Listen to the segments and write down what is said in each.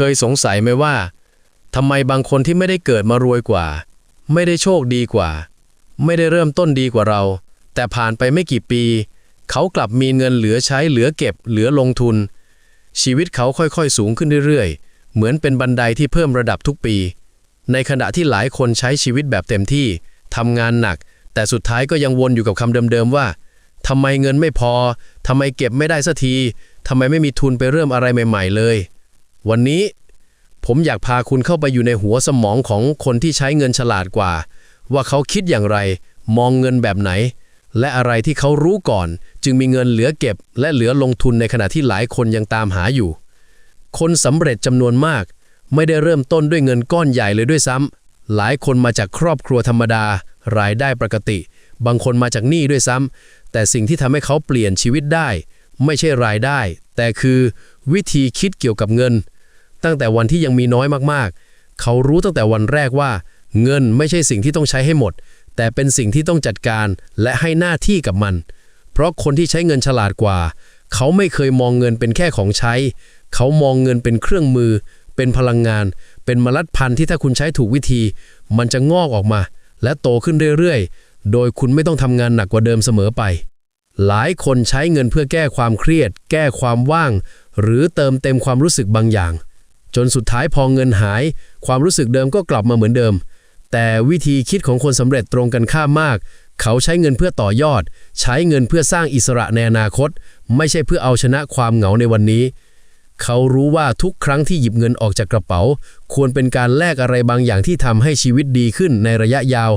คยสงสัยไหมว่าทำไมบางคนที่ไม่ได้เกิดมารวยกว่า ไม่ได้โชคดีกว่า ไม่ได้เริ่มต้นดีกว่าเรา แต่ผ่านไปไม่กี่ปี เขากลับมีเงินเหลือใช้เหลือเก็บ เหลือลงทุน ชีวิตเขาค่อยๆ สูงขึ้นเรื่อยๆ เหมือนเป็นบันไดที่เพิ่มระดับทุกปี ในขณะที่หลายคนใช้ชีวิตแบบเต็มที่ทำงานหนัก แต่สุดท้ายก็ยังวนอยู่กับคำเดิมๆว่าทำไมเงินไม่พอทำไมเก็บไม่ได้สักทีทำไมไม่มีทุนไปเริ่มอะไรใหม่ ๆ เลย วันนี้ผมอยากพาคุณเข้าไปอยู่ในหัวสมองของคนที่ใช้เงินฉลาดกว่า ว่าเขาคิดอย่างไร มองเงินแบบไหน และอะไรที่เขารู้ก่อน จึงมีเงินเหลือเก็บ และเหลือลงทุนในขณะที่หลายคนยังตามหาอยู่ คนสำเร็จจำนวนมาก ไม่ได้เริ่มต้นด้วยเงินก้อนใหญ่เลยด้วยซ้ำหลายคนมาจากครอบครัวธรรมดา รายได้ปกติ บางคนมาจากหนี้ด้วยซ้ำแต่สิ่งที่ทำให้เขาเปลี่ยนชีวิตได้ ไม่ใช่รายได้ แต่คือวิธีคิดเกี่ยวกับเงิน ตั้งแต่วันที่ยังมีน้อยมากๆ เขารู้ตั้งแต่วันแรกว่า เงินไม่ใช่สิ่งที่ต้องใช้ให้หมด แต่เป็นสิ่งที่ต้องจัดการและให้หน้าที่กับมัน เพราะคนที่ใช้เงินฉลาดกว่า เขาไม่เคยมองเงินเป็นแค่ของใช้ เขามองเงินเป็นเครื่องมือ เป็นพลังงาน เป็นมล็ดพันธุ์ที่ถ้าคุณใช้ถูกวิธี มันจะงอกออกมา และโตขึ้นเรื่อยๆ โดยคุณไม่ต้องทำงานหนักกว่าเดิมเสมอไป หลายคนใช้เงินเพื่อแก้ความเครียด แก้ความว่าง หรือเติมเต็มความรู้สึกบางอย่าง จนสุดท้ายพอเงินหาย ความรู้สึกเดิมก็กลับมาเหมือนเดิม แต่วิธีคิดของคนสำเร็จตรงกันข้ามมาก เขาใช้เงินเพื่อต่อยอด ใช้เงินเพื่อสร้างอิสระในอนาคต ไม่ใช่เพื่อเอาชนะความเหงาในวันนี้ เขารู้ว่าทุกครั้งที่หยิบเงินออกจากกระเป๋า ควรเป็นการแลกอะไรบางอย่างที่ทำให้ชีวิตดีขึ้นในระยะยาว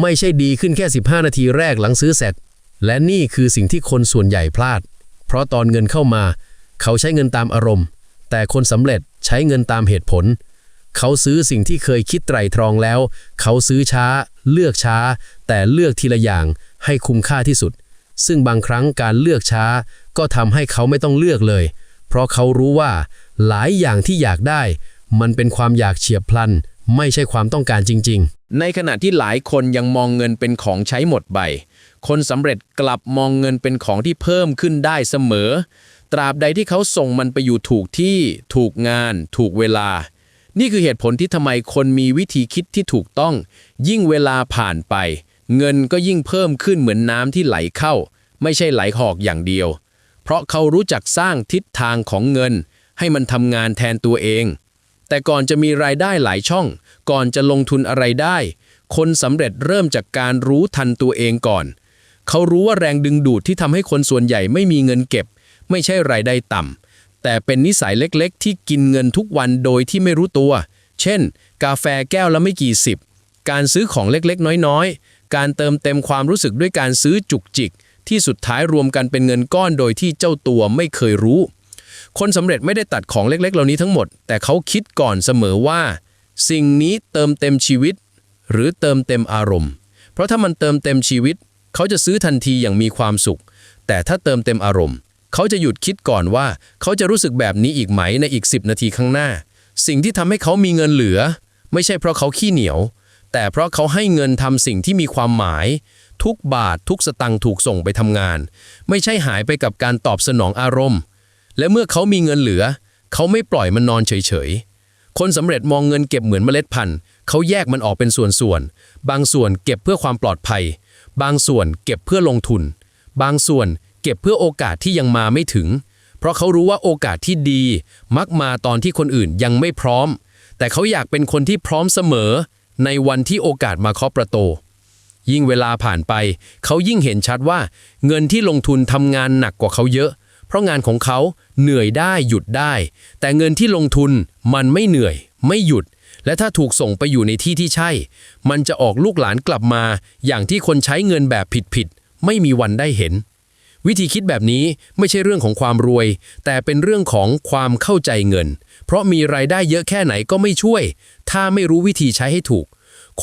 ไม่ใช่ดีขึ้นแค่ 15 นาทีแรกหลังซื้อเสร็จ และนี่คือสิ่งที่คนส่วนใหญ่พลาด เพราะตอนเงินเข้ามา เขาใช้เงินตามอารมณ์ แต่คนสำเร็จใช้เงินตามเหตุผล เขาซื้อสิ่งที่เคยคิดไตร่ตรองแล้ว เขาซื้อช้า เลือกช้า แต่เลือกทีละอย่างให้คุ้มค่าที่สุด ซึ่งบางครั้งการเลือกช้า ก็ทำให้เขาไม่ต้องเลือกเลย เพราะเขารู้ว่า หลายอย่างที่อยากได้ มันเป็นความอยากเฉียบพลัน ไม่ใช่ความต้องการจริง ๆ ในขณะที่หลายคนยังมองเงินเป็นของใช้หมดใบ คนสำเร็จกลับมองเงินเป็นของที่เพิ่มขึ้นได้เสมอ ตราบใดที่เขาส่งมันไปอยู่ถูกที่ ถูกงาน ถูกเวลา นี่คือเหตุผลที่ทำไมคนมีวิธีคิดที่ถูกต้อง ยิ่งเวลาผ่านไป เงินก็ยิ่งเพิ่มขึ้นเหมือนน้ำที่ไหลเข้า ไม่ใช่ไหลหอกอย่างเดียว เพราะเขารู้จักสร้างทิศทางของเงิน ให้มันทำงานแทนตัวเอง แต่ก่อนจะมีรายได้หลายช่อง ก่อนจะลงทุนอะไรได้ คนสำเร็จเริ่มจากการรู้ทันตัวเองก่อน เขารู้ว่าแรงดึงดูดที่ทำให้คนส่วนใหญ่ไม่มีเงินเก็บ ไม่ใช่รายได้ต่ำแต่เป็นนิสัยเล็กๆ ที่กินเงินทุกวันโดยที่ไม่รู้ตัว เช่น กาแฟแก้วละไม่กี่สิบ การซื้อของเล็กๆ น้อยๆ การเติมเต็มความรู้สึกด้วยการซื้อจุกจิก ที่สุดท้ายรวมกันเป็นเงินก้อนโดยที่เจ้าตัวไม่เคยรู้ คนสำเร็จไม่ได้ตัดของเล็กๆ เหล่านี้ทั้งหมด แต่เขาคิดก่อนเสมอว่า สิ่งนี้เติมเต็มชีวิต หรือเติมเต็มอารมณ์ เพราะถ้ามันเติมเต็มชีวิต เขาจะซื้อทันทีอย่างมีความสุข แต่ถ้าเติมเต็มอารมณ์ เขาจะหยุดคิดก่อนว่า เขาจะรู้สึกแบบนี้อีกไหมในอีก 10 นาทีข้างหน้า สิ่งที่ทำให้เขามีเงินเหลือ ไม่ใช่เพราะเขาขี้เหนียว แต่เพราะเขาให้เงินทำสิ่งที่มีความหมาย ทุกบาททุกสตังค์ถูกส่งไปทำงาน ไม่ใช่หายไปกับการตอบสนองอารมณ์ และเมื่อเขามีเงินเหลือ เขาไม่ปล่อยมันนอนเฉยๆ คนสำเร็จมองเงินเก็บเหมือนเมล็ดพันธุ์เขาแยกมันออกเป็นส่วนๆ บางส่วนเก็บเพื่อความปลอดภัย บางส่วนเก็บเพื่อลงทุน บางส่วนเก็บเพื่อโอกาสที่ยังมาไม่ถึง เพราะเขารู้ว่าโอกาสที่ดี มักมาตอนที่คนอื่นยังไม่พร้อม แต่เขาอยากเป็นคนที่พร้อมเสมอ ในวันที่โอกาสมาเคาะประตูยิ่งเวลาผ่านไป เขายิ่งเห็นชัดว่า เงินที่ลงทุนทำงานหนักกว่าเขาเยอะ เพราะงานของเขาเหนื่อยได้หยุดได้ แต่เงินที่ลงทุนมันไม่เหนื่อย ไม่หยุด และถ้าถูกส่งไปอยู่ในที่ที่ใช่ มันจะออกลูกหลานกลับมา อย่างที่คนใช้เงินแบบผิดๆไม่มีวันได้เห็น วิธีคิดแบบนี้ไม่ใช่เรื่องของความรวย แต่เป็นเรื่องของความเข้าใจเงิน เพราะมีรายได้เยอะแค่ไหนก็ไม่ช่วย ถ้าไม่รู้วิธีใช้ให้ถูก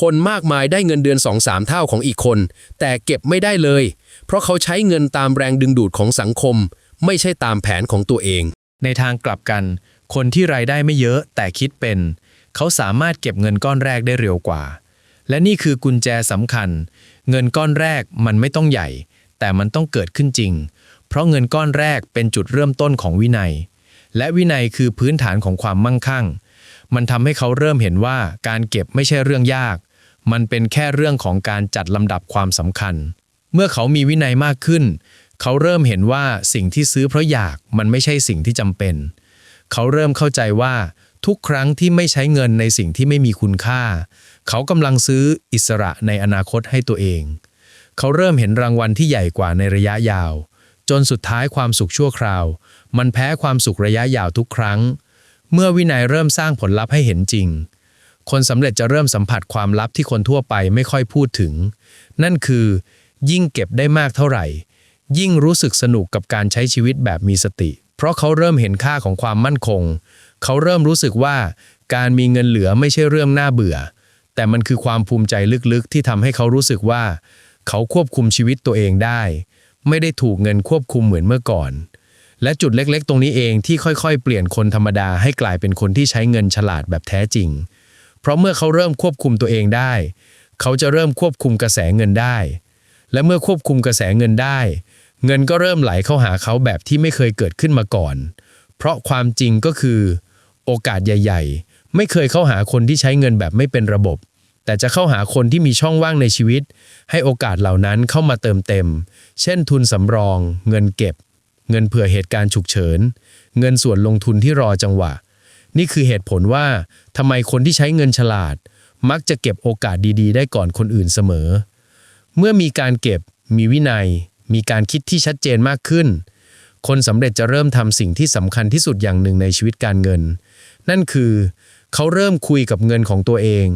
คนมากมายได้เงินเดือน2-3เท่าของอีกคน แต่เก็บไม่ได้เลย เพราะเขาใช้เงินตามแรงดึงดูดของสังคม ไม่ใช่ตามแผนของตัวเอง ในทางกลับกัน คนที่รายได้ไม่เยอะแต่คิดเป็น เขาสามารถเก็บเงินก้อนแรกได้เร็วกว่า และนี่คือกุญแจสำคัญ เงินก้อนแรกมันไม่ต้องใหญ่ แต่มันต้องเกิดขึ้นจริง เพราะเงินก้อนแรกเป็นจุดเริ่มต้นของวินัย และวินัยคือพื้นฐานของความมั่งคั่ง มันทำให้เขาเริ่มเห็นว่าการเก็บไม่ใช่เรื่องยาก มันเป็นแค่เรื่องของการจัดลำดับความสำคัญ เมื่อเขามีวินัยมากขึ้น เขาเริ่มเห็นว่าสิ่งที่ซื้อเพราะอยากมันไม่ใช่สิ่งที่จำเป็น เขาเริ่มเข้าใจว่า ทุกครั้งที่ไม่ใช้เงินในสิ่งที่ไม่มีคุณค่า เขากำลังซื้ออิสระในอนาคตให้ตัวเอง เขาเริ่มเห็นรางวัลที่ใหญ่กว่าในระยะยาว จนสุดท้ายความสุขชั่วคราว มันแพ้ความสุขระยะยาวทุกครั้ง เมื่อวินัยเริ่มสร้างผลลัพธ์ให้เห็นจริง คนสำเร็จจะเริ่มสัมผัสความลับที่คนทั่วไปไม่ค่อยพูดถึง นั่นคือ ยิ่งเก็บได้มากเท่าไหร่ ยิ่งรู้สึกสนุกกับการใช้ชีวิตแบบมีสติ เพราะเขาเริ่มเห็นค่าของความมั่นคง เขาเริ่มรู้สึกว่าการมีเงินเหลือไม่ใช่เรื่องน่าเบื่อ แต่มันคือความภูมิใจลึกๆ ที่ทำให้เขารู้สึกว่า เขาควบคุมชีวิตตัวเองได้ ไม่ได้ถูกเงินควบคุมเหมือนเมื่อก่อน และจุดเล็กๆ ตรงนี้เองที่ค่อยๆ เปลี่ยนคนธรรมดาให้กลายเป็นคนที่ใช้เงินฉลาดแบบแท้จริง เพราะเมื่อเขาเริ่มควบคุมตัวเองได้ เขาจะเริ่มควบคุมกระแสเงินได้ และเมื่อควบคุมกระแสเงินได้ เงินก็เริ่มไหลเข้าหาเขาแบบที่ไม่เคยเกิดขึ้นมาก่อน เพราะความจริงก็คือ โอกาสใหญ่ ๆ ไม่เคยเข้าหาคนที่ใช้เงินแบบไม่เป็นระบบ แต่จะเข้าหาคนที่มีช่องว่างในชีวิต ให้โอกาสเหล่านั้นเข้ามาเติมเต็ม เช่นทุนสำรอง เงินเก็บ เงินเผื่อเหตุการณ์ฉุกเฉิน เงินส่วนลงทุนที่รอจังหวะ นี่คือเหตุผลว่าทำไมคนที่ใช้เงินฉลาด มักจะเก็บโอกาสดีๆ ได้ก่อนคนอื่นเสมอ เมื่อมีการเก็บ มีวินัย มีการคิดที่ชัดเจนมากขึ้นคนสำเร็จจะเริ่มทำสิ่งที่สำคัญที่สุดอย่างหนึ่งในชีวิตการเงิน นั่นคือ เขาเริ่มคุยกับเงินของตัวเอง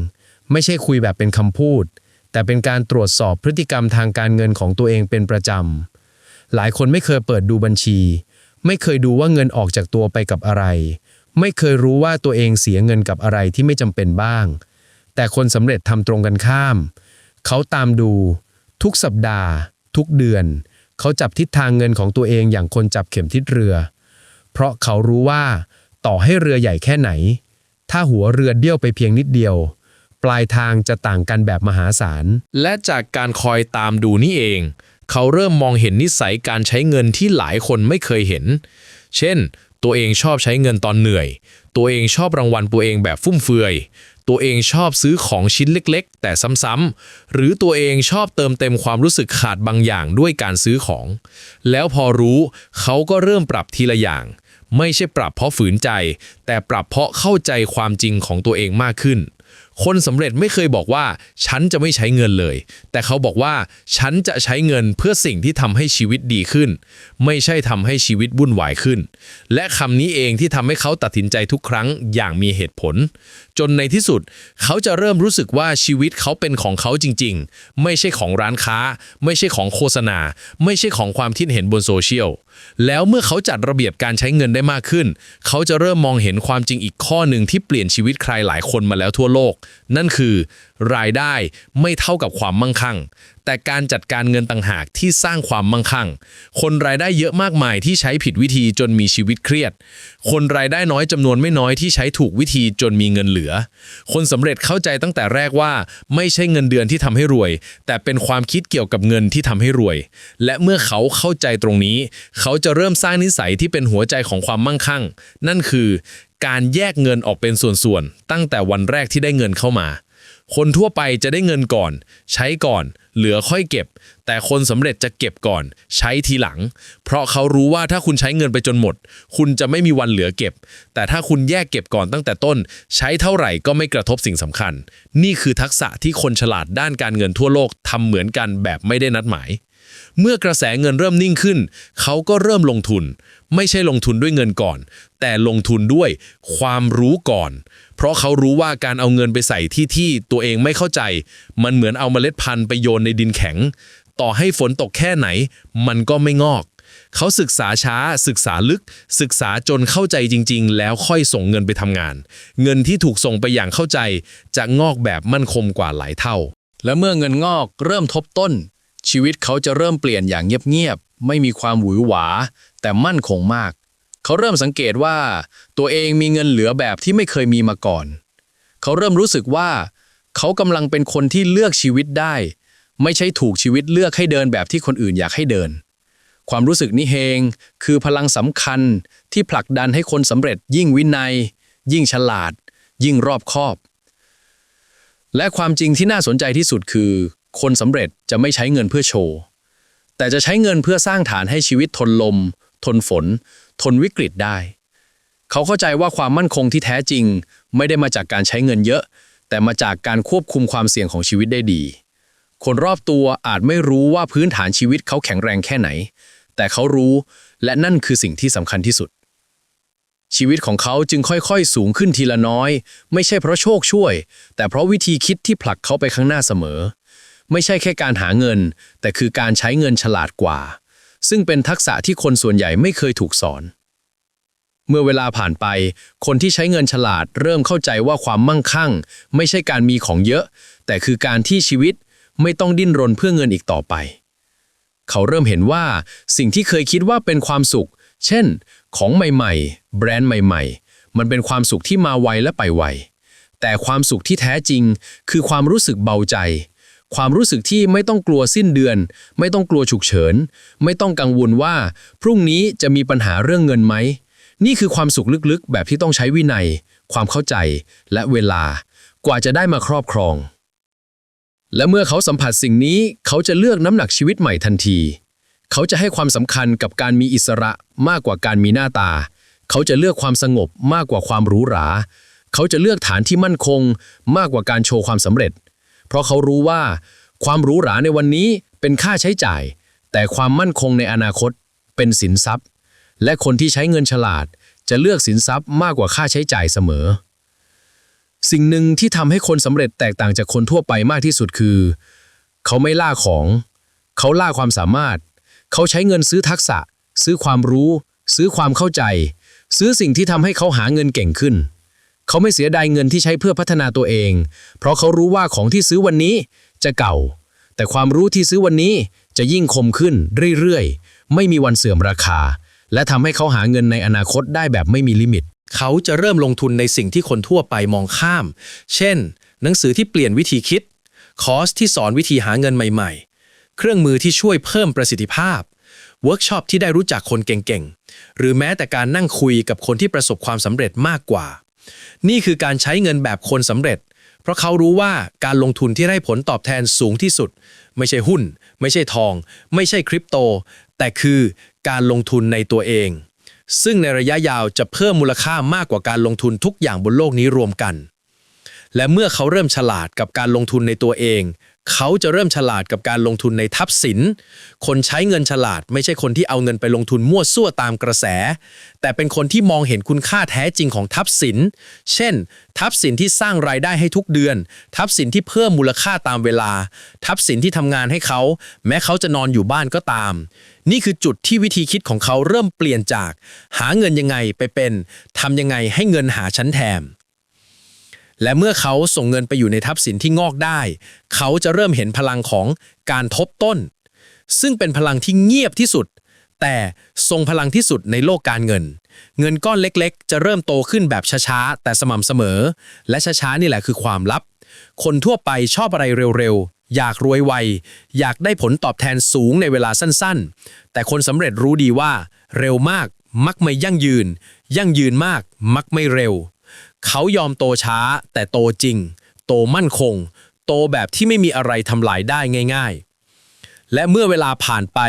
ไม่ใช่คุยแบบเป็นคำพูด แต่เป็นการตรวจสอบพฤติกรรมทางการเงินของตัวเองเป็นประจำ หลายคนไม่เคยเปิดดูบัญชี ไม่เคยดูว่าเงินออกจากตัวไปกับอะไร ไม่เคยรู้ว่าตัวเองเสียเงินกับอะไรที่ไม่จำเป็นบ้าง แต่คนสำเร็จทำตรงกันข้าม เขาตามดู ทุกสัปดาห์ ทุกเดือน เขาจับทิศทางเงินของตัวเองอย่างคนจับเข็มทิศเรือ เพราะเขารู้ว่า ต่อให้เรือใหญ่แค่ไหน ถ้าหัวเรือเดี่ยวไปเพียงนิดเดียว ปลายทางจะต่างกันแบบมหาศาล และจากการคอยตามดูนี่เอง เขาเริ่มมองเห็นนิสัยการใช้เงินที่หลายคนไม่เคยเห็น เช่น ตัวเองชอบใช้เงินตอนเหนื่อย ตัวเองชอบรางวัลตัวเองแบบฟุ่มเฟือย ตัวเองชอบซื้อของชิ้นเล็ก ๆ แต่ซ้ำๆ หรือตัวเองชอบเติมเต็มความรู้สึกขาดบางอย่างด้วยการซื้อของ แล้วพอรู้เขาก็เริ่มปรับทีละอย่าง ไม่ใช่ปรับเพราะฝืนใจ แต่ปรับเพราะเข้าใจความจริงของตัวเองมากขึ้น คนสำเร็จไม่เคยบอกว่า ฉันจะไม่ใช้เงินเลย แต่เขาบอกว่า ฉันจะใช้เงินเพื่อสิ่งที่ทำให้ชีวิตดีขึ้น ไม่ใช่ทำให้ชีวิตวุ่นวายขึ้น และคำนี้เองที่ทำให้เขาตัดสินใจทุกครั้งอย่างมีเหตุผล จนในที่สุด เขาจะเริ่มรู้สึกว่าชีวิตเขาเป็นของเขาจริง ๆ ไม่ใช่ของร้านค้า ไม่ใช่ของโฆษณา ไม่ใช่ของความคิดเห็นบนโซเชียล แล้วเมื่อเขาจัดระเบียบการใช้เงินได้มากขึ้น เขาจะเริ่มมองเห็นความจริงอีกข้อหนึ่งที่เปลี่ยนชีวิตใครหลายคนมาแล้วทั่วโลก นั่นคือ รายได้ไม่เท่ากับความมั่งคั่ง แต่การจัดการเงินต่างหากที่สร้างความมั่งคั่ง คนรายได้เยอะมากมายที่ใช้ผิดวิธีจนมีชีวิตเครียด คนรายได้น้อยจำนวนไม่น้อยที่ใช้ถูกวิธีจนมีเงินเหลือ คนสำเร็จเข้าใจตั้งแต่แรกว่า ไม่ใช่เงินเดือนที่ทำให้รวย แต่เป็นความคิดเกี่ยวกับเงินที่ทำให้รวย และเมื่อเขาเข้าใจตรงนี้ เขาจะเริ่มสร้างนิสัยที่เป็นหัวใจของความมั่งคั่ง นั่นคือ การแยกเงินออกเป็นส่วนๆตั้งแต่วันแรกที่ได้เงินเข้ามา คนทั่วไปจะได้เงินก่อน ใช้ก่อน เหลือค่อยเก็บ แต่คนสำเร็จจะเก็บก่อน ใช้ทีหลัง เพราะเขารู้ว่าถ้าคุณใช้เงินไปจนหมด คุณจะไม่มีวันเหลือเก็บ แต่ถ้าคุณแยกเก็บก่อนตั้งแต่ต้น ใช้เท่าไหร่ก็ไม่กระทบสิ่งสำคัญ นี่คือทักษะที่คนฉลาดด้านการเงินทั่วโลกทำเหมือนกันแบบไม่ได้นัดหมาย เมื่อกระแสเงินเริ่มนิ่งขึ้น เขาก็เริ่มลงทุน ไม่ใช่ลงทุนด้วยเงินก่อน แต่ลงทุนด้วยความรู้ก่อน เพราะเขารู้ว่าการเอาเงินไปใส่ที่ที่ตัวเองไม่เข้าใจ มันเหมือนเอาเมล็ดพันธุ์ไปโยนในดินแข็ง ต่อให้ฝนตกแค่ไหน มันก็ไม่งอกเขาศึกษาช้าศึกษาลึก ศึกษาจนเข้าใจจริง ๆ แล้วค่อยส่งเงินไปทำงาน เงินที่ถูกส่งไปอย่างเข้าใจ จะงอกแบบมั่นคงกว่าหลายเท่า และเมื่อเงินงอกเริ่มทบต้น ชีวิตเขาจะเริ่มเปลี่ยนอย่างเงียบๆ ไม่มีความหวือหวา แต่มั่นคงมาก เขาเริ่มสังเกตว่า ตัวเองมีเงินเหลือแบบที่ไม่เคยมีมาก่อน เขาเริ่มรู้สึกว่า เขากำลังเป็นคนที่เลือกชีวิตได้ ไม่ใช่ถูกชีวิตเลือกให้เดินแบบที่คนอื่นอยากให้เดิน ความรู้สึกนี้เองคือพลังสำคัญที่ผลักดันให้คนสำเร็จยิ่งวินัย ยิ่งฉลาด ยิ่งรอบคอบ และความจริงที่น่าสนใจที่สุดคือ คนสำเร็จจะไม่ใช้เงินเพื่อโชว์ แต่จะใช้เงินเพื่อสร้างฐานให้ชีวิตทนลม ทนฝน ทนวิกฤตได้ เขาเข้าใจว่าความมั่นคงที่แท้จริง ไม่ได้มาจากการใช้เงินเยอะ แต่มาจากการควบคุมความเสี่ยงของชีวิตได้ดี คนรอบตัวอาจไม่รู้ว่าพื้นฐานชีวิตเขาแข็งแรงแค่ไหน แต่เขารู้และนั่นคือสิ่งที่สำคัญที่สุดชีวิตของเขาจึงค่อยๆ สูงขึ้นทีละน้อย ไม่ใช่เพราะโชคช่วย แต่เพราะวิธีคิดที่ผลักเขาไปข้างหน้าเสมอ ไม่ใช่แค่การหาเงิน แต่คือการใช้เงินฉลาดกว่า ซึ่งเป็นทักษะที่คนส่วนใหญ่ไม่เคยถูกสอน เมื่อเวลาผ่านไป คนที่ใช้เงินฉลาดเริ่มเข้าใจว่าความมั่งคั่ง ไม่ใช่การมีของเยอะ แต่คือการที่ชีวิตไม่ต้องดิ้นรนเพื่อเงินอีกต่อไป เขาเริ่มเห็นว่าสิ่งที่เคยคิดว่าเป็นความสุข เช่น ของใหม่ๆ แบรนด์ใหม่ๆ มันเป็นความสุขที่มาไวและไปไวแต่ความสุขที่แท้จริง คือความรู้สึกเบาใจ ความรู้สึกที่ไม่ต้องกลัวสิ้นเดือน ไม่ต้องกลัวฉุกเฉิน ไม่ต้องกังวลว่า พรุ่งนี้จะมีปัญหาเรื่องเงินไหม นี่คือความสุขลึกๆ แบบที่ต้องใช้วินัย ความเข้าใจ และเวลา กว่าจะได้มาครอบครอง และเมื่อเขาสัมผัสสิ่งนี้เขาจะเลือกน้ำหนักชีวิตใหม่ทันที เขาจะให้ความสำคัญกับการมีอิสระมากกว่าการมีหน้าตา เขาจะเลือกความสงบมากกว่าความหรูหรา เขาจะเลือกฐานที่มั่นคง มากกว่าการโชว์ความสำเร็จ เพราะเขารู้ว่า ความหรูหราในวันนี้เป็นค่าใช้จ่าย แต่ความมั่นคงในอนาคตเป็นสินทรัพย์ และคนที่ใช้เงินฉลาด จะเลือกสินทรัพย์มากกว่าค่าใช้จ่ายเสมอ สิ่งหนึ่งที่ทำให้คนสำเร็จแตกต่างจากคนทั่วไปมากที่สุดคือ เขาไม่ล่าของ เขาล่าความสามารถ เขาใช้เงินซื้อทักษะ ซื้อความรู้ ซื้อความเข้าใจ ซื้อสิ่งที่ทำให้เขาหาเงินเก่งขึ้น เขาไม่เสียดายเงินที่ใช้เพื่อพัฒนาตัวเอง เพราะเขารู้ว่าของที่ซื้อวันนี้จะเก่า แต่ความรู้ที่ซื้อวันนี้จะยิ่งคมขึ้นเรื่อยๆ ไม่มีวันเสื่อมราคา และทำให้เขาหาเงินในอนาคตได้แบบไม่มีลิมิต เขาจะเริ่มลงทุนในสิ่งที่คนทั่วไปมองข้าม เช่น หนังสือที่เปลี่ยนวิธีคิด คอร์สที่สอนวิธีหาเงินใหม่ๆ เครื่องมือที่ช่วยเพิ่มประสิทธิภาพเวิร์กช็อปที่ได้รู้จักคนเก่งๆ หรือแม้แต่การนั่งคุยกับคนที่ประสบความสำเร็จมากกว่า นี่คือการใช้เงินแบบคนสำเร็จ เพราะเขารู้ว่าการลงทุนที่ได้ผลตอบแทนสูงที่สุด ไม่ใช่หุ้น ไม่ใช่ทอง ไม่ใช่คริปโต แต่คือการลงทุนในตัวเอง ซึ่งในระยะยาวจะเพิ่มมูลค่ามากกว่าการลงทุนทุกอย่างบนโลกนี้รวมกัน และเมื่อเขาเริ่มฉลาดกับการลงทุนในตัวเอง เขาจะเริ่มฉลาดกับการลงทุนในทรัพย์สิน คนใช้เงินฉลาด ไม่ใช่คนที่เอาเงินไปลงทุนมั่วซั่วตามกระแส แต่เป็นคนที่มองเห็นคุณค่าแท้จริงของทรัพย์สิน เช่นทรัพย์สินที่สร้างรายได้ให้ทุกเดือนทรัพย์สินที่เพิ่มมูลค่าตามเวลาทรัพย์สินที่ทำงานให้เขา แม้เขาจะนอนอยู่บ้านก็ตาม นี่คือจุดที่วิธีคิดของเขาเริ่มเปลี่ยนจาก หาเงินยังไงไปเป็นทำยังไงให้เงินหาชั้นแทน และเมื่อเขาส่งเงินไปอยู่ในทรัพย์สินที่งอกได้ เขาจะเริ่มเห็นพลังของการทบต้น ซึ่งเป็นพลังที่เงียบที่สุด แต่ทรงพลังที่สุดในโลกการเงิน เงินก้อนเล็กๆ จะเริ่มโตขึ้นแบบช้าๆ แต่สม่ำเสมอ และช้าๆ นี่แหละคือความลับ คนทั่วไปชอบอะไรเร็วๆ อยากรวยไว อยากได้ผลตอบแทนสูงในเวลาสั้นๆ แต่คนสำเร็จรู้ดีว่า เร็วมากมักไม่ยั่งยืน ยั่งยืนมาก มักไม่เร็ว เขายอมโตช้า แต่โตจริง โตมั่นคง โตแบบที่ไม่มีอะไรทำลายได้ง่าย ๆ และเมื่อเวลาผ่านไป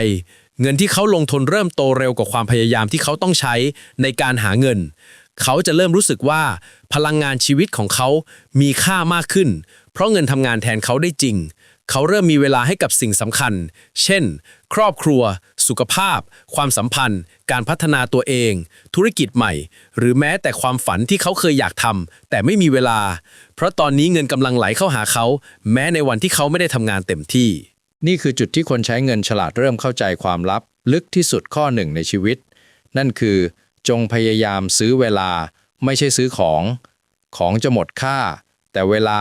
เงินที่เขาลงทุนเริ่มโตเร็วกว่าความพยายามที่เขาต้องใช้ในการหาเงิน เขาจะเริ่มรู้สึกว่า พลังงานชีวิตของเขามีค่ามากขึ้น เพราะเงินทำงานแทนเขาได้จริง เขาเริ่มมีเวลาให้กับสิ่งสำคัญ เช่น ครอบครัว สุขภาพ ความสัมพันธ์ การพัฒนาตัวเอง ธุรกิจใหม่ หรือแม้แต่ความฝันที่เขาเคยอยากทำแต่ไม่มีเวลา เพราะตอนนี้เงินกำลังไหลเข้าหาเขา แม้ในวันที่เขาไม่ได้ทำงานเต็มที่ นี่คือจุดที่คนใช้เงินฉลาดเริ่มเข้าใจความลับ ลึกที่สุดข้อหนึ่งในชีวิต นั่นคือ จงพยายามซื้อเวลา ไม่ใช่ซื้อของ ของจะหมดค่า แต่เวลา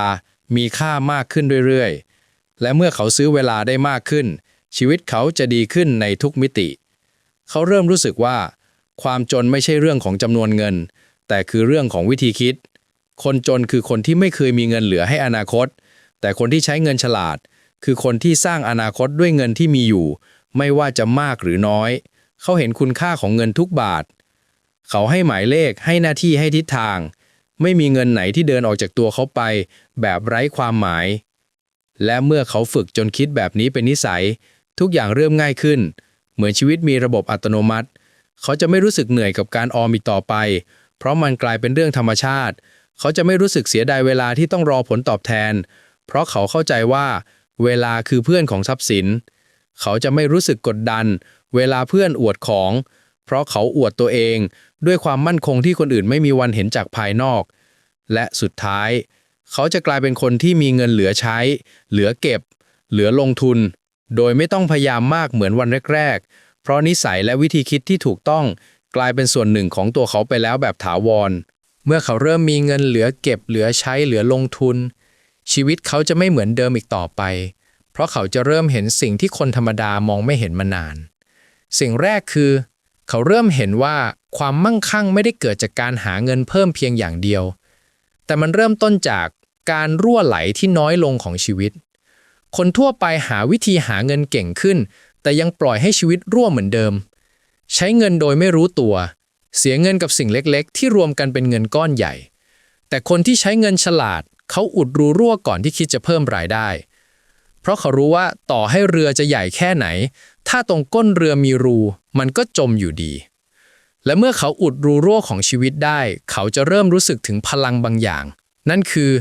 มีค่ามากขึ้นเรื่อยๆ และเมื่อเขาซื้อเวลาได้มากขึ้น ชีวิตเขาจะดีขึ้นในทุกมิติ เขาเริ่มรู้สึกว่า ความจนไม่ใช่เรื่องของจำนวนเงิน แต่คือเรื่องของวิธีคิด คนจนคือคนที่ไม่เคยมีเงินเหลือให้อนาคต แต่คนที่ใช้เงินฉลาด คือคนที่สร้างอนาคตด้วยเงินที่มีอยู่ ไม่ว่าจะมากหรือน้อย เขาเห็นคุณค่าของเงินทุกบาท เขาให้หมายเลขให้หน้าที่ให้ทิศทาง ไม่มีเงินไหนที่เดินออกจากตัวเขาไป แบบไร้ความหมาย และเมื่อเขาฝึกจนคิดแบบนี้เป็นนิสัย ทุกอย่างเริ่มง่ายขึ้น เหมือนชีวิตมีระบบอัตโนมัติ เขาจะไม่รู้สึกเหนื่อยกับการออมอีกต่อไป เพราะมันกลายเป็นเรื่องธรรมชาติ เขาจะไม่รู้สึกเสียดายเวลาที่ต้องรอผลตอบแทน เพราะเขาเข้าใจว่า เวลาคือเพื่อนของทรัพย์สิน เขาจะไม่รู้สึกกดดัน เวลาเพื่อนอวดของ เพราะเขาอวดตัวเอง ด้วยความมั่นคงที่คนอื่นไม่มีวันเห็นจากภายนอก และสุดท้าย เขาจะกลายเป็นคนที่มีเงินเหลือใช้ เหลือเก็บ เหลือลงทุน โดยไม่ต้องพยายามมากเหมือนวันแรก ๆ เพราะนิสัยและวิธีคิดที่ถูกต้องกลายเป็นส่วนหนึ่งของตัวเขาไปแล้วแบบถาวร เมื่อเขาเริ่มมีเงินเหลือเก็บเหลือใช้เหลือลงทุน ชีวิตเขาจะไม่เหมือนเดิมอีกต่อไป เพราะเขาจะเริ่มเห็นสิ่งที่คนธรรมดามองไม่เห็นมานาน สิ่งแรกคือ เขาเริ่มเห็นว่าความมั่งคั่งไม่ได้เกิดจากการหาเงินเพิ่มเพียงอย่างเดียว แต่มันเริ่มต้นจากการรั่วไหลที่น้อยลงของชีวิต คนทั่วไปหาวิธีหาเงินเก่งขึ้น แต่ยังปล่อยให้ชีวิตรั่วเหมือนเดิม ใช้เงินโดยไม่รู้ตัว เสียเงินกับสิ่งเล็กๆ ที่รวมกันเป็นเงินก้อนใหญ่ แต่คนที่ใช้เงินฉลาด เขาอุดรูรั่วก่อนที่คิดจะเพิ่มรายได้ เพราะเขารู้ว่าต่อให้เรือจะใหญ่แค่ไหน ถ้าตรงก้นเรือมีรู มันก็จมอยู่ดี และเมื่อเขาอุดรูรั่วของชีวิตได้ เขาจะเริ่มรู้สึกถึงพลังบางอย่าง นั่นคือ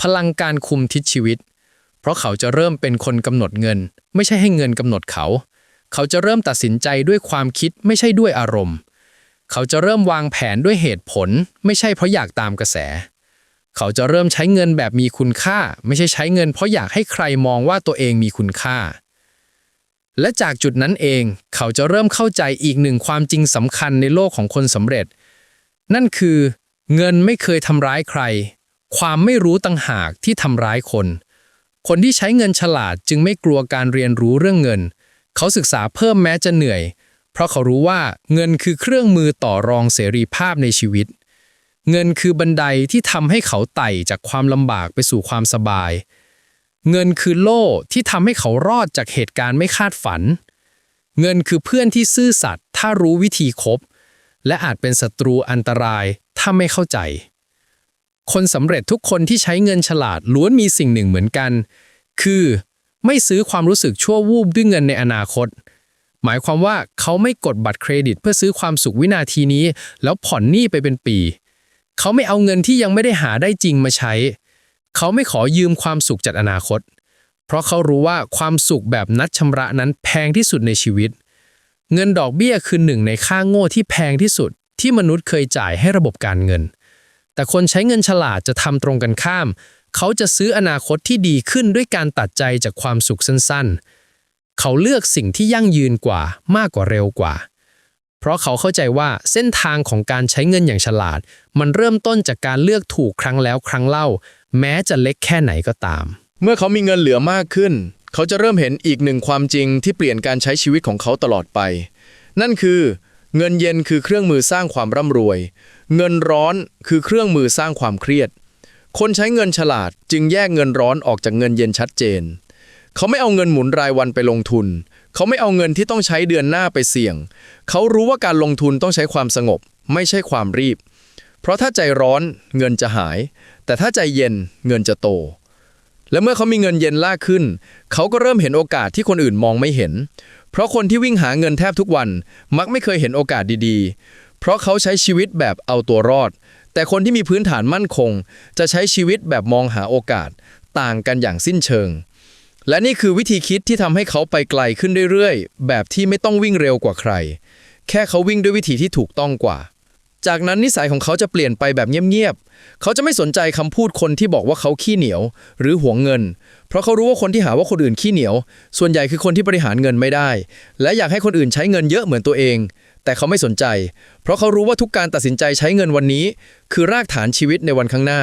พลังการคุมทิศชีวิต เพราะเขาจะเริ่มเป็นคนกำหนดเงิน ไม่ใช่ให้เงินกำหนดเขา เขาจะเริ่มตัดสินใจด้วยความคิดไม่ใช่ด้วยอารมณ์ เขาจะเริ่มวางแผนด้วยเหตุผล ไม่ใช่เพราะอยากตามกระแส เขาจะเริ่มใช้เงินแบบมีคุณค่า ไม่ใช่ใช้เงินเพราะอยากให้ใครมองว่าตัวเองมีคุณค่า และจากจุดนั้นเอง เขาจะเริ่มเข้าใจอีกหนึ่งความจริงสำคัญในโลกของคนสำเร็จ นั่นคือ เงินไม่เคยทำร้ายใคร ความไม่รู้ต่างหากที่ทำร้ายคน คนที่ใช้เงินฉลาดจึงไม่กลัวการเรียนรู้เรื่องเงิน เขาศึกษาเพิ่มแม้จะเหนื่อย เพราะเขารู้ว่าเงินคือเครื่องมือต่อรองเสรีภาพในชีวิต เงินคือบันไดที่ทำให้เขาไต่จากความลำบากไปสู่ความสบาย เงินคือโล่ที่ทำให้เขารอดจากเหตุการณ์ไม่คาดฝัน เงินคือเพื่อนที่ซื่อสัตย์ถ้ารู้วิธีคบ และอาจเป็นศัตรูอันตรายถ้าไม่เข้าใจ คนสำเร็จทุกคนที่ใช้เงินฉลาดล้วนมีสิ่งหนึ่งเหมือนกัน คือ ไม่ซื้อความรู้สึกชั่ววูบด้วยเงินในอนาคต หมายความว่าเขาไม่กดบัตรเครดิต เพื่อซื้อความสุขวินาทีนี้ แล้วผ่อนหนี้ไปเป็นปี เขาไม่เอาเงินที่ยังไม่ได้หาได้จริงมาใช้ เขาไม่ขอยืมความสุขจากอนาคต เพราะเขารู้ว่าความสุขแบบนัดชำระนั้นแพงที่สุดในชีวิต เงินดอกเบี้ยคือหนึ่งในค่าโง่ที่แพงที่สุดที่มนุษย์เคยจ่ายให้ระบบการเงิน แต่คนใช้เงินฉลาดจะทำตรงกันข้าม เขาจะซื้ออนาคตที่ดีขึ้นด้วยการตัดใจจากความสุขสั้นๆ เขาเลือกสิ่งที่ยั่งยืนกว่ามากกว่าเร็วกว่า เพราะเขาเข้าใจว่าเส้นทางของการใช้เงินอย่างฉลาด มันเริ่มต้นจากการเลือกถูกครั้งแล้วครั้งเล่า แม้จะเล็กแค่ไหนก็ตาม เมื่อเขามีเงินเหลือมากขึ้น เขาจะเริ่มเห็นอีกหนึ่งความจริงที่เปลี่ยนการใช้ชีวิตของเขาตลอดไป นั่นคือ เงินเย็นคือเครื่องมือสร้างความร่ำรวย เงินร้อนคือเครื่องมือสร้างความเครียด คนใช้เงินฉลาดจึงแยกเงินร้อนออกจากเงินเย็นชัดเจน เขาไม่เอาเงินหมุนรายวันไปลงทุน เขาไม่เอาเงินที่ต้องใช้เดือนหน้าไปเสี่ยง เขารู้ว่าการลงทุนต้องใช้ความสงบ ไม่ใช่ความรีบ เพราะถ้าใจร้อนเงินจะหาย แต่ถ้าใจเย็นเงินจะโต และเมื่อเขามีเงินเย็นล่าขึ้น เขาก็เริ่มเห็นโอกาสที่คนอื่นมองไม่เห็น เพราะคนที่วิ่งหาเงินแทบทุกวัน มักไม่เคยเห็นโอกาสดีๆ เพราะเขาใช้ชีวิตแบบเอาตัวรอด แต่คนที่มีพื้นฐานมั่นคง จะใช้ชีวิตแบบมองหาโอกาส ต่างกันอย่างสิ้นเชิง และนี่คือวิธีคิดที่ทำให้เขาไปไกลขึ้นเรื่อยๆ แบบที่ไม่ต้องวิ่งเร็วกว่าใคร แค่เขาวิ่งด้วยวิธีที่ถูกต้องกว่า จากนั้นนิสัยของเขาจะเปลี่ยนไปแบบเงียบๆ เขาจะไม่สนใจคำพูดคนที่บอกว่าเขาขี้เหนียว หรือหวงเงิน เพราะเขารู้ว่าคนที่หาว่าคนอื่นขี้เหนียว ส่วนใหญ่คือคนที่บริหารเงินไม่ได้ และอยากให้คนอื่นใช้เงินเยอะเหมือนตัวเอง แต่เขาไม่สนใจ เพราะเขารู้ว่าทุกการตัดสินใจใช้เงินวันนี้ คือรากฐานชีวิตในวันข้างหน้า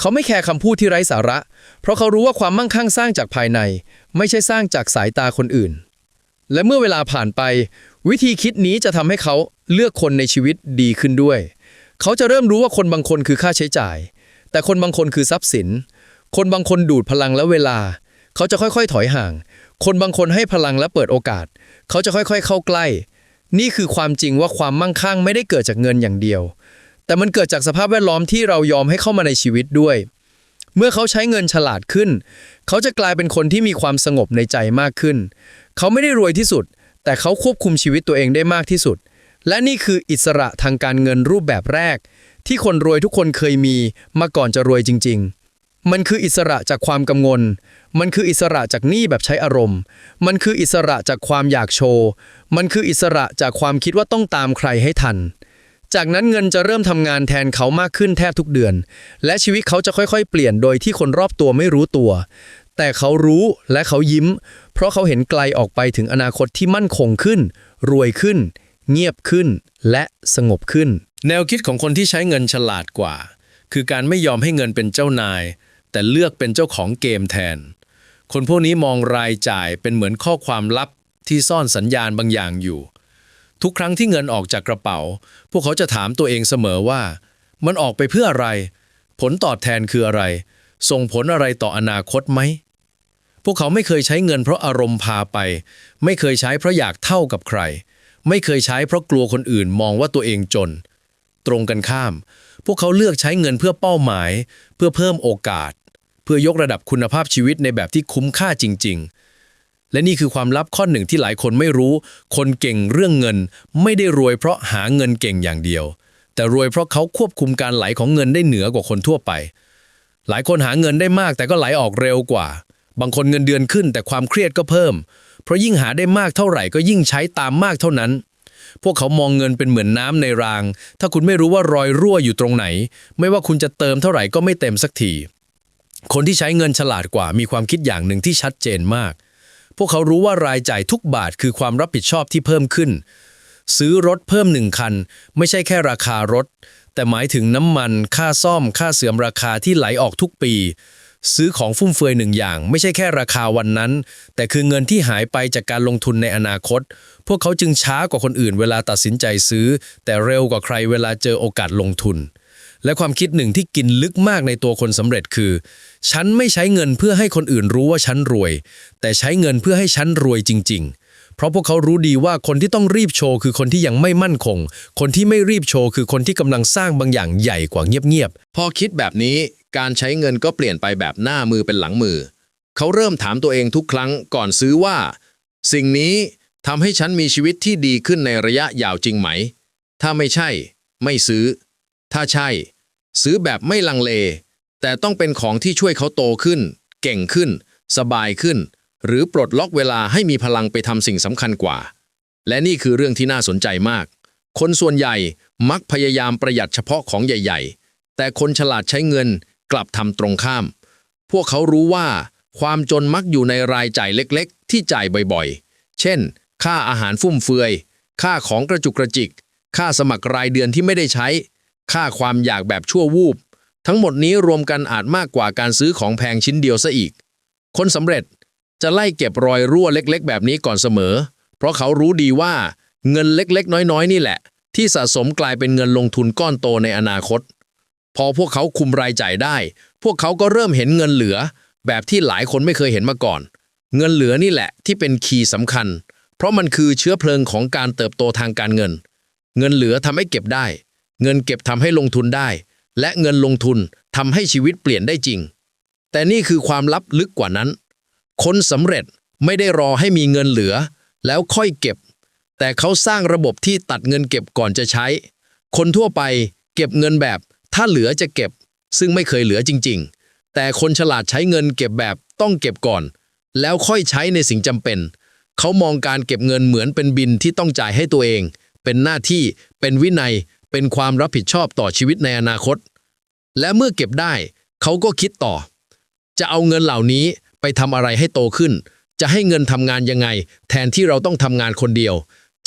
เขาไม่แคร์คำพูดที่ไร้สาระ เพราะเขารู้ว่าความมั่งคั่งสร้างจากภายใน ไม่ใช่สร้างจากสายตาคนอื่น และเมื่อเวลาผ่านไป วิธีคิดนี้จะทำให้เขาเลือกคนในชีวิตดีขึ้นด้วย เขาจะเริ่มรู้ว่าคนบางคนคือค่าใช้จ่าย แต่คนบางคนคือทรัพย์สิน คนบางคนดูดพลังและเวลา เขาจะค่อยๆ ถอยห่าง คนบางคนให้พลังและเปิดโอกาส เขาจะค่อยๆ เข้าใกล้ นี่คือความจริงว่าความมั่งคั่งไม่ได้เกิดจากเงินอย่างเดียว แต่มันเกิดจากสภาพแวดล้อมที่เรายอมให้เข้ามาในชีวิตด้วย เมื่อเขาใช้เงินฉลาดขึ้น เขาจะกลายเป็นคนที่มีความสงบในใจมากขึ้น เขาไม่ได้รวยที่สุด แต่เขาควบคุมชีวิตตัวเองได้มากที่สุด และนี่คืออิสระทางการเงินรูปแบบแรก ที่คนรวยทุกคนเคยมีมาก่อนจะรวยจริง ๆ มันคืออิสระจากความกังวล มันคืออิสระจากหนี้แบบใช้อารมณ์ มันคืออิสระจากความอยากโชว์ มันคืออิสระจากความคิดว่าต้องตามใครให้ทัน จากนั้นเงินจะเริ่มทำงานแทนเขามากขึ้นแทบทุกเดือน และชีวิตเขาจะค่อยๆ เปลี่ยนโดยที่คนรอบตัวไม่รู้ตัว แต่เขารู้และเขายิ้ม เพราะเขาเห็นไกลออกไปถึงอนาคตที่มั่นคงขึ้น รวยขึ้น เงียบขึ้น และสงบขึ้น แนวคิดของคนที่ใช้เงินฉลาดกว่า คือการไม่ยอมให้เงินเป็นเจ้านาย แต่เลือกเป็นเจ้าของเกมแทน คนพวกนี้มองรายจ่ายเป็นเหมือนข้อความลับที่ซ่อนสัญญาณบางอย่างอยู่ ทุกครั้งที่เงินออกจากกระเป๋า พวกเขาจะถามตัวเองเสมอว่า มันออกไปเพื่ออะไร ผลตอบแทนคืออะไร ส่งผลอะไรต่ออนาคตไหม พวกเขาไม่เคยใช้เงินเพราะอารมณ์พาไป ไม่เคยใช้เพราะอยากเท่ากับใคร ไม่เคยใช้เพราะกลัวคนอื่นมองว่าตัวเองจน ตรงกันข้าม พวกเขาเลือกใช้เงินเพื่อเป้าหมาย เพื่อเพิ่มโอกาส เพื่อยกระดับคุณภาพชีวิตในแบบที่คุ้มค่าจริง ๆ และนี่คือความลับข้อหนึ่งที่หลายคนไม่รู้ คนเก่งเรื่องเงิน ไม่ได้รวยเพราะหาเงินเก่งอย่างเดียว แต่รวยเพราะเขาควบคุมการไหลของเงินได้เหนือกว่าคนทั่วไป หลายคนหาเงินได้มากแต่ก็ไหลออกเร็วกว่า บางคนเงินเดือนขึ้นแต่ความเครียดก็เพิ่ม เพราะยิ่งหาได้มากเท่าไหร่ก็ยิ่งใช้ตามมากเท่านั้น พวกเขามองเงินเป็นเหมือนน้ำในราง ถ้าคุณไม่รู้ว่ารอยรั่วอยู่ตรงไหน ไม่ว่าคุณจะเติมเท่าไหร่ก็ไม่เต็มสักที คนที่ใช้เงินฉลาดกว่า มีความคิดอย่างหนึ่งที่ชัดเจนมาก พวกเขารู้ว่ารายจ่ายทุกบาทคือความรับผิดชอบที่เพิ่มขึ้น ซื้อรถเพิ่มหนึ่งคัน ไม่ใช่แค่ราคารถ แต่หมายถึงน้ำมัน ค่าซ่อม ค่าเสื่อมราคาที่ไหลออกทุกปี ซื้อของฟุ่มเฟือยหนึ่งอย่าง ไม่ใช่แค่ราคาวันนั้น แต่คือเงินที่หายไปจากการลงทุนในอนาคต พวกเขาจึงช้ากว่าคนอื่นเวลาตัดสินใจซื้อ แต่เร็วกว่าใครเวลาเจอโอกาสลงทุน และความคิดหนึ่งที่กินลึกมากในตัวคนสำเร็จคือ ฉันไม่ใช้เงินเพื่อให้คนอื่นรู้ว่าฉันรวย แต่ใช้เงินเพื่อให้ฉันรวยจริงๆเพราะพวกเขารู้ดีว่าคนที่ต้องรีบโชว์คือคนที่ยังไม่มั่นคง คนที่ไม่รีบโชว์คือคนที่กำลังสร้างบางอย่างใหญ่กว่าเงียบๆ พอคิดแบบนี้ การใช้เงินก็เปลี่ยนไปแบบหน้ามือเป็นหลังมือ เขาเริ่มถามตัวเองทุกครั้งก่อนซื้อว่า สิ่งนี้ทำให้ฉันมีชีวิตที่ดีขึ้นในระยะยาวจริงไหม ถ้าไม่ใช่ ไม่ซื้อ ถ้าใช่ ซื้อแบบไม่ลังเล แต่ต้องเป็นของที่ช่วยเขาโตขึ้น เก่งขึ้น สบายขึ้น หรือปลดล็อกเวลาให้มีพลังไปทำสิ่งสำคัญกว่า และนี่คือเรื่องที่น่าสนใจมาก คนส่วนใหญ่มักพยายามประหยัดเฉพาะของใหญ่ ๆ แต่คนฉลาดใช้เงิน กลับทำตรงข้าม พวกเขารู้ว่า ความจนมักอยู่ในรายจ่ายเล็กๆ ที่จ่ายบ่อยๆ เช่น ค่าอาหารฟุ่มเฟือย ค่าของกระจุกกระจิก ค่าสมัครรายเดือนที่ไม่ได้ใช้ ค่าความอยากแบบชั่ววูบ ทั้งหมดนี้รวมกันอาจมากกว่าการซื้อของแพงชิ้นเดียวซะอีก คนสำเร็จจะไล่เก็บรอยรั่วเล็กๆ แบบนี้ก่อนเสมอ เพราะเขารู้ดีว่า เงินเล็กๆ น้อยๆ นี่แหละ ที่สะสมกลายเป็นเงินลงทุนก้อนโตในอนาคต พอพวกเขาคุมรายจ่ายได้ พวกเขาก็เริ่มเห็นเงินเหลือ แบบที่หลายคนไม่เคยเห็นมาก่อน เงินเหลือนี่แหละที่เป็นคีย์สำคัญ เพราะมันคือเชื้อเพลิงของการเติบโตทางการเงิน เงินเหลือทำให้เก็บได้ เงินเก็บทำให้ลงทุนได้ และเงินลงทุนทำให้ชีวิตเปลี่ยนได้จริง แต่นี่คือความลับลึกกว่านั้น คนสำเร็จไม่ได้รอให้มีเงินเหลือ แล้วค่อยเก็บ แต่เขาสร้างระบบที่ตัดเงินเก็บก่อนจะใช้ คนทั่วไปเก็บเงินแบบ ถ้าเหลือจะเก็บ ซึ่งไม่เคยเหลือจริง ๆ แต่คนฉลาดใช้เงินเก็บแบบต้องเก็บก่อน แล้วค่อยใช้ในสิ่งจำเป็น เขามองการเก็บเงินเหมือนเป็นบินที่ต้องจ่ายให้ตัวเอง เป็นหน้าที่ เป็นวินัย เป็นความรับผิดชอบต่อชีวิตในอนาคต และเมื่อเก็บได้ เขาก็คิดต่อ จะเอาเงินเหล่านี้ไปทำอะไรให้โตขึ้น จะให้เงินทำงานยังไง แทนที่เราต้องทำงานคนเดียว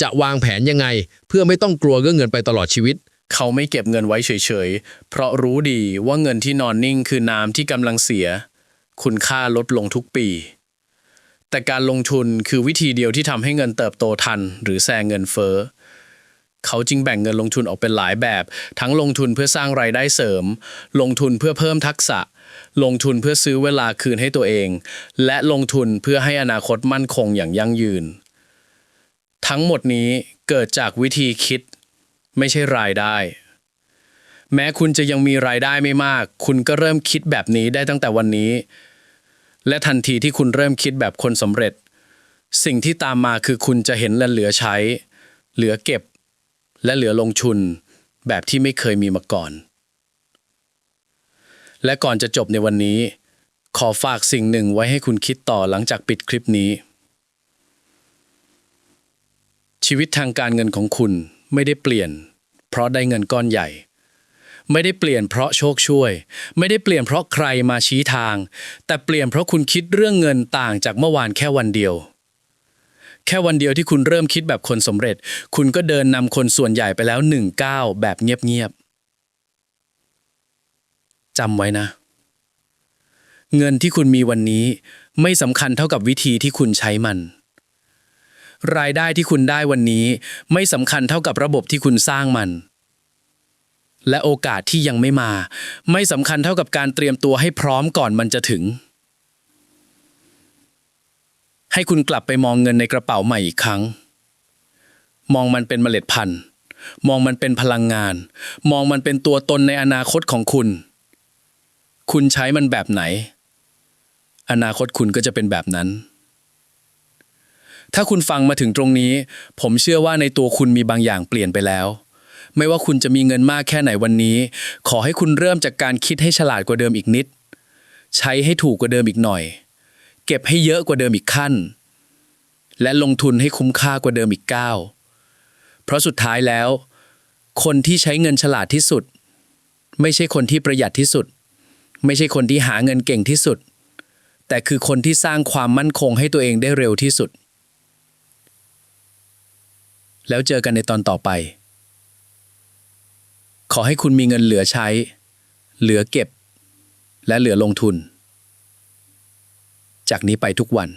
จะวางแผนยังไง เพื่อไม่ต้องกลัวเรื่องเงินไปตลอดชีวิต เขาไม่เก็บเงินไว้เฉยๆ เพราะรู้ดีว่าเงินที่นอนนิ่งคือน้ำที่กำลังเสีย คุณค่าลดลงทุกปี แต่การลงทุนคือวิธีเดียวที่ทำให้เงินเติบโตทัน หรือแซงเงินเฟ้อเขาจึงแบ่งเงินลงทุนออกเป็นหลายแบบ ทั้งลงทุนเพื่อสร้างรายได้เสริม ลงทุนเพื่อเพิ่มทักษะ ลงทุนเพื่อซื้อเวลาคืนให้ตัวเอง และลงทุนเพื่อให้อนาคตมั่นคงอย่างยั่งยืน ทั้งหมดนี้เกิดจากวิธีคิด ไม่ใช่รายได้ แม้คุณจะยังมีรายได้ไม่มาก คุณก็เริ่มคิดแบบนี้ได้ตั้งแต่วันนี้ และทันทีที่คุณเริ่มคิดแบบคนสำเร็จ สิ่งที่ตามมาคือคุณจะเห็นและเหลือใช้ เหลือเก็บ และเหลือลงทุน แบบที่ไม่เคยมีมาก่อน และก่อนจะจบในวันนี้ ขอฝากสิ่งหนึ่งไว้ให้คุณคิดต่อหลังจากปิดคลิปนี้ชีวิตทางการเงินของคุณ ไม่ได้เปลี่ยน เพราะได้เงินก้อนใหญ่ ไม่ได้เปลี่ยนเพราะโชคช่วย ไม่ได้เปลี่ยนเพราะใครมาชี้ทาง แต่เปลี่ยนเพราะคุณคิดเรื่องเงินต่างจากเมื่อวานแค่วันเดียว แค่วันเดียวที่คุณเริ่มคิดแบบคนสำเร็จ คุณก็เดินนำคนส่วนใหญ่ไปแล้วหนึ่งก้าวแบบเงียบๆจำไว้นะ เงินที่คุณมีวันนี้ไม่สำคัญเท่ากับวิธีที่คุณใช้มัน รายได้ที่คุณได้วันนี้ ไม่สำคัญเท่ากับระบบที่คุณสร้างมัน และโอกาสที่ยังไม่มา ไม่สำคัญเท่ากับการเตรียมตัวให้พร้อมก่อนมันจะถึง ให้คุณกลับไปมองเงินในกระเป๋าใหม่อีกครั้ง มองมันเป็นเมล็ดพันธุ์ มองมันเป็นพลังงาน มองมันเป็นตัวตนในอนาคตของคุณ คุณใช้มันแบบไหน อนาคตคุณก็จะเป็นแบบนั้น ถ้าคุณฟังมาถึงตรงนี้ ผมเชื่อว่าในตัวคุณมีบางอย่างเปลี่ยนไปแล้ว ไม่ว่าคุณจะมีเงินมากแค่ไหนวันนี้ ขอให้คุณเริ่มจากการคิดให้ฉลาดกว่าเดิมอีกนิด ใช้ให้ถูกกว่าเดิมอีกหน่อย เก็บให้เยอะกว่าเดิมอีกขั้น และลงทุนให้คุ้มค่ากว่าเดิมอีกก้าวเพราะสุดท้ายแล้ว คนที่ใช้เงินฉลาดที่สุด ไม่ใช่คนที่ประหยัดที่สุด ไม่ใช่คนที่หาเงินเก่งที่สุด แต่คือคนที่สร้างความมั่นคงให้ตัวเองได้เร็วที่สุด แล้วเจอกันในตอนต่อไป ขอให้คุณมีเงินเหลือใช้ เหลือเก็บ และเหลือลงทุน จากนี้ไปทุกวัน